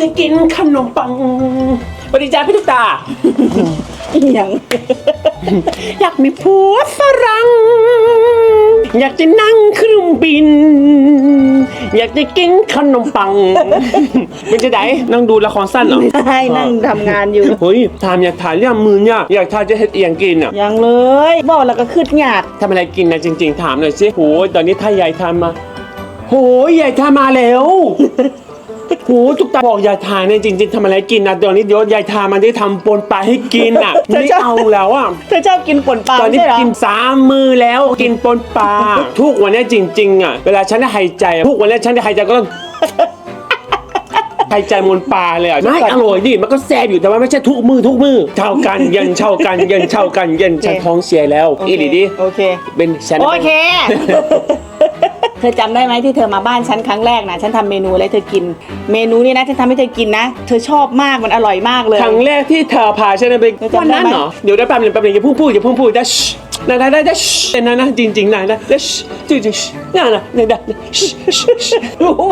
จะกินขนมปังสวัสดีจ้าพี่ตุ๊กตาอีหยังอยากมีผัวฝรั่งอยากจะนั่งเครื่องบิน อยากจะกินขนมปังเป็นจะไหนนั่งดูละครสั้นเหรอให้นั่งทำงานอยู่เฮ้ยถามอยากถ่ายเรื่องมือเนี่ยอยากถ่ายจะเฮ็ดเอียงกินอะยังเลยบอกแล้วก็คืดหยาดทำอะไรกินนะจริง ๆ ถามหน่อยสิโหยตอนนี้ถ้ายายทำมาโหยยายทำมาแล้ว โหทุกตาบอกยายทานเนี่ยจริงๆทำอะไรกินนะตอนนี้เดี๋ยวยายทามันได้ทำปนปลาให้กินอะไม่เอาแล้วอะเธอชอบกินป่นปลาตอนนี้ใช่เหรอกินสามมือแล้วกินปนปลาทุกวันเนี้ยจริง ๆ อะ เวลาฉันได้หายใจอะทุกวันเนี้ยฉันได้หายใจก็ต้องหายใจมนปลาเลยอะไม่อร่อยดิมันก็แซ่บอยู่แต่ว่าไม่ใช่ทุกมือทุกมือเช่ากันเย็นเช่ากันเย็นเช่ากันเย็นฉันท้องเสียแล้วโอเคอีหลีดิโอเคเป็นฉันโอเคเธอจำได้ไหมที่เธอมาบ้านฉันครั้งแรกนะฉันทำเมนูอะไรเธอกิน เมนูนี้นะฉันทำให้เธอกินนะ เธอชอบมากมันอร่อยมากเลยครั้งแรกที่เธอพาฉันไปเธอจำวันนั้นได้ไหมเหรอเดี๋ยวได้แป๊บนึงแป๊บนึงอย่าเพุ่งพูดอย่าเพุ่งพูดได้ นะนะได้ได้เป็นนะนะจริงๆนะนะได้จริงจริงๆนะนะนะได้โอ้โห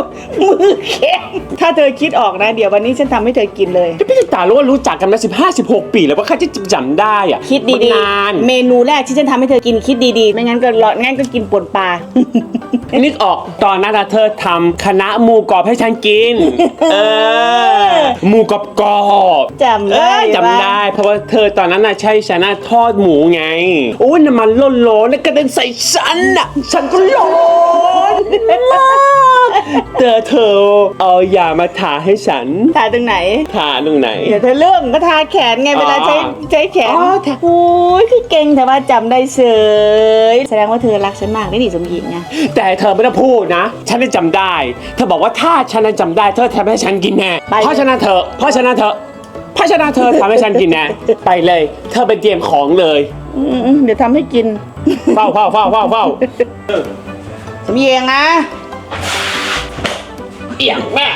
มือแข็งถ้าเธอคิดออกนะ เดี๋ยววันนี้ฉันทำให้เธอกินเลยก็พี่ตารู้ว่ารู้จักกันมาสิบห้าสิบหกปีแล้วว่าข้าจะจำได้อะคิดมันดีนานๆเมนูแรกที่ฉันทำให้เธอกินคิดดีๆ ไม่งั้นก็รองั้นก็กินป่นปลานึกออกตอนนั้นอะเธอทำคณะหมูกรอบให้ฉันกินเออหมูกรอบกรอบจำเอได้อจำได้ เพราะว่าเธอตอนนั้นน่ะใช่ฉันน่ะทอดหมูไงโอ้ยน้ำมันร้อนๆแล้วกระเด็นใส่ฉันอะ ฉันก็ร้อนมากแต่เธอเอายามาทาให้ฉัน ทาตรงไหน ทาตรงไหน เดี๋ยวเธอเริ่มก็ทาแขนไงเวลาใช้อ๋อ ใช้แขนอ๋อทาโอ้ยคือเก่งแต่ว่าจำได้เฉยแสดงว่าเธอรักฉันมากได้ดิสมหญิงไงแต่เธอไม่ต้องพูดนะ ฉันได้จำได้ เธอบอกว่าถ้าฉันนั้นจำได้ เธอทำให้ฉันกินแน่ เพราะฉะนั้นเธอ เพราะฉะนั้นเธอ เพราะฉะนั้นเธอทำให้ฉันกินแน่ ไปเลย เธอไปเตรียมของเลย อืมๆเดี๋ยวทำให้กินเฝ้าเฝ้าเฝ้าเฝ้าเฝ้าสมหญิงนะ เอียงแม่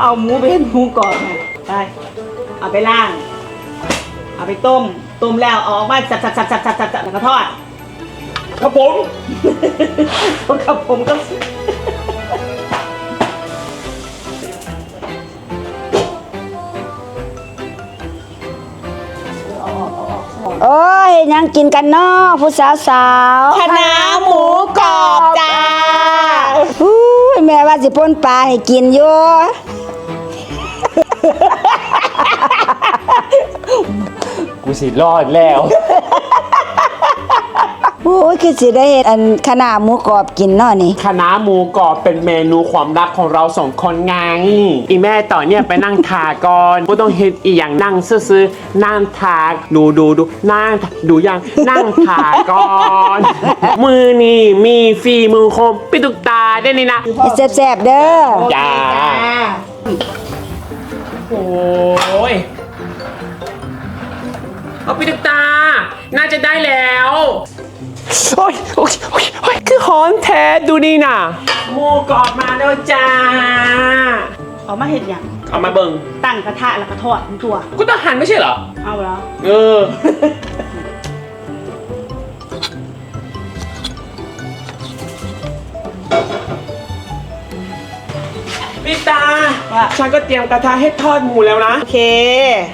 เอาหมูไปให้หมูก่อนไงไป เอาไปล่าง เอาไปต้ม ต้มแล้วเอาออกมาสับสับสับสับสับสับแล้วก็ทอด ครับผม กับผมก็ ยยังกินกันเนอกผู้สาวสาวคณะหมูกรอบจ้าอู้ยแม่ว่าสิป่นปลาให้กินอยู่กูสิรอดแล้ว โอ้ยคือสิได้เฮ็ดอันขนาหมูกรอบกินเนาะนี่ คณะหมูกรอบเป็นเมนูความรักของเราสองคนไง อีแม่ต่อเนี่ยไปนั่งทาก่อนไม่ต้องเฮ็ดอีอย่างนั่งซื่อๆนั่งทาดูดูดูนั่งดูยังนั่งทาก่อน มือนี่มีฝีมือคมปิดตุกตาได้นี่นะแซ่บๆเด้อจ้าโอ้ยเอาปิดตุกตา น่าจะได้แล้ว โอ้ยโอ้ยโอ้ยโอ้ยคือหอนแท้ดูนี่น่ะหมูกรอบมาแล้วจ้า เอามาเห็ดอย่างเอามาเบิ่งตั้งกระทะแล้วก็ทอดทั้งตัวก็ต้องหั่นไม่ใช่เหรอ เอาแล้ว เออ ว่าฉันก็เตรียมกระทะให้ทอดหมูแล้วนะ โอเค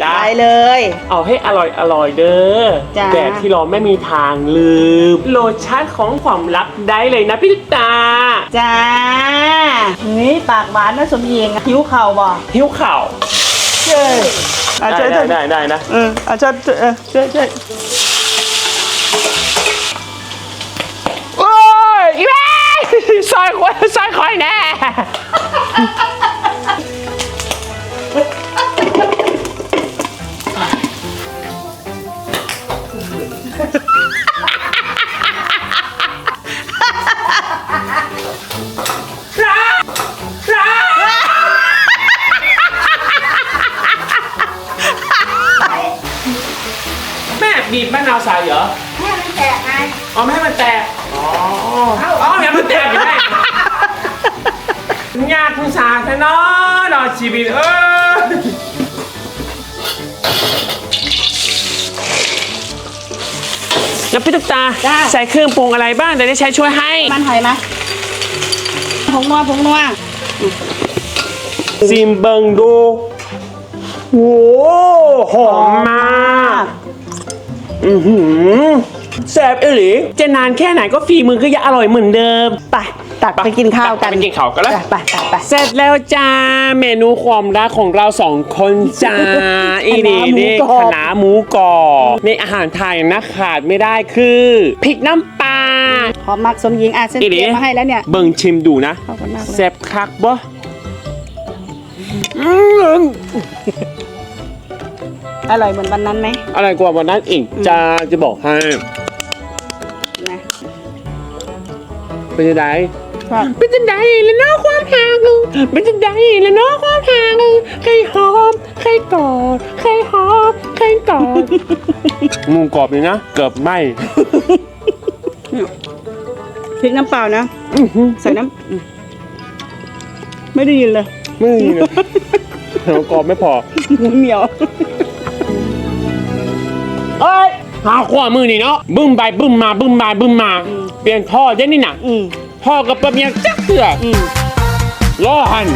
จ้าได้เลย เอาให้อร่อยอร่อยเด้อจ้าแบบที่เราไม่มีทางลืมโลชั่นของความลับได้เลยนะพี่ตาจ้านี่ปากหวานนะสมหญิงหิวเข่าวบ่หิวข่าวเจ้ยอะได้เจ้ยได้เจ้ยได้ได้นะเอออะเจ้ยเจ้ยเออเจ้ยเจ้ยโอ้ยอีแม่ซอยคอยซอยคอยแน่ ม่บีบมะนาวใส่เหรอแม่มันแตกไงอ๋อไม่ให้มันแตกอ๋ออ๋อไม่ให้มันแตกอยู่แม่ยากคุณสาแท้เนาะดอกชีวิตเออแล้วพี่ตุ๊กตาใส่เครื่องปรุงอะไรบ้างเดี๋ยวได้ใช้ช่วยให้มันหอยไหมผงนัวผงนัวซิมเบิงดูโว้หอมมาก อือหือแซ่บเอหลีจะนานแค่ไหนก็ฝีมือก็ยังอร่อยเหมือนเดิม ไป ตักไปกินข้าวกันไปกินข้าวกันแล้วไปไปไปเสร็จแล้วจ้าเมนูความรักของเราสองคนจ้าอีนี่นี่คณะหมูกรอบในอาหารไทยนะขาดไม่ได้คือพริกน้ำปลา หอมมากสมหญิงอะฉันอีเตรียมมาให้แล้วเนี่ย เบิ่งชิมดูนะเข้ากันมากเลย แซ่บคักบ่อืม อร่อยเหมือนวันนั้นไหมอะไรกว่าวันนั้นอีกจ้าจะบอกให้นะเป็นยังไงชอบเป็นจังไดแล้วเนาะความห่างเป็นจังไดแล้วเนาะความห่างใครหอมใครกอดใครหอมใครกอดหมูกรอบเลยนะเกือบไหมพริกน้ำเปล่านะอื้อหือใส่น้ำอืมไม่ได้ยินเลยไม่มีเลยหมูกรอบไม่พอเหนียว เอ้ยหาขวามือนี่เนาะบึ้มไปบึ้มมาบึ้มมาบึ้มมา เปลี่ยนพ่อได้นี่นะอืมพ่อกับปะเมียจักเสืออืมล่อหัน